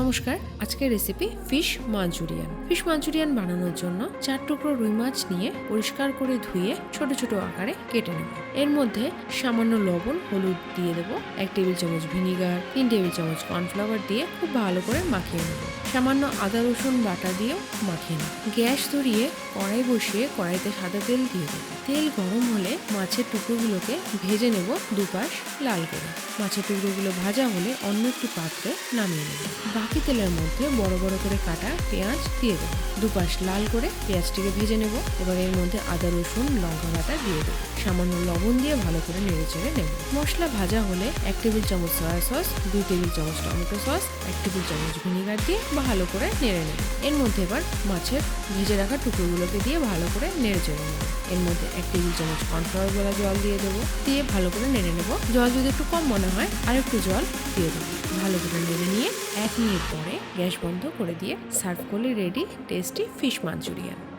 নমস্কার, আজকের recipe fish manchurian fish manchurian বানানোর জন্য চার টুকরো রুই মাছ নিয়ে পরিষ্কার করে ধুয়ে ছোট ছোট আকারে কেটে নেব। এর মধ্যে সামান্য লবণ, হলুদ দিয়ে দেব, এক টেবিল চামচ ভিনিগার, তিন টেবিল চামচ কর্নফ্লাওয়ার দিয়ে খুব ভালো করে মাখিয়ে নেব। সামান্য আদা, রসুন বাটা দিয়েও মাখিয়ে নেব। গ্যাস ধরিয়ে কড়াই বসিয়ে কড়াইতে সাদা তেল দিয়ে দেবো। তেল গরম হলে মাছের টুকরোগুলোকে ভেজে নেব দুপাশ লাল করে। মাছের টুকরোগুলো ভাজা হলে অন্য একটি পাত্রে নামিয়ে নেব। বাকি তেলের মধ্যে বড় বড় করে কাটা পেঁয়াজ দিয়ে দেবো। দুপাশ লাল করে পেঁয়াজটিকে ভেজে নেব। এবার এর মধ্যে আদা, রসুন, লঙ্কা বাটা দিয়ে দেবো। সামান্য লবণ দিয়ে ভালো করে নেড়ে চেড়ে নেব। মশলা ভাজা হলে এক টেবিল চামচ সয়া সস দুই টেবিল চামচ টমেটো সস এক টেবিল চামচ ভিনিগার দিয়ে ভালো করে নেড়ে নেব। এর মধ্যে এবার মাছের ভেজে রাখা টুকরোগুলোকে দিয়ে ভালো করে নেড়ে চেড়ে নেব। এর মধ্যে এক টেবিল চামচ কর্নফ্লাওয়ার গোলা জল দিয়ে দেবো। দিয়ে ভালো করে নেড়ে নেব। জল যদি একটু কম মনে হয় আর একটু জল দিয়ে দেবো। ভালো করে নেড়ে নিয়ে এক মিনিট পরে গ্যাস বন্ধ করে দিয়ে সার্ভ করলে রেডি টেস্টি ফিশ মাঞ্চুরিয়ান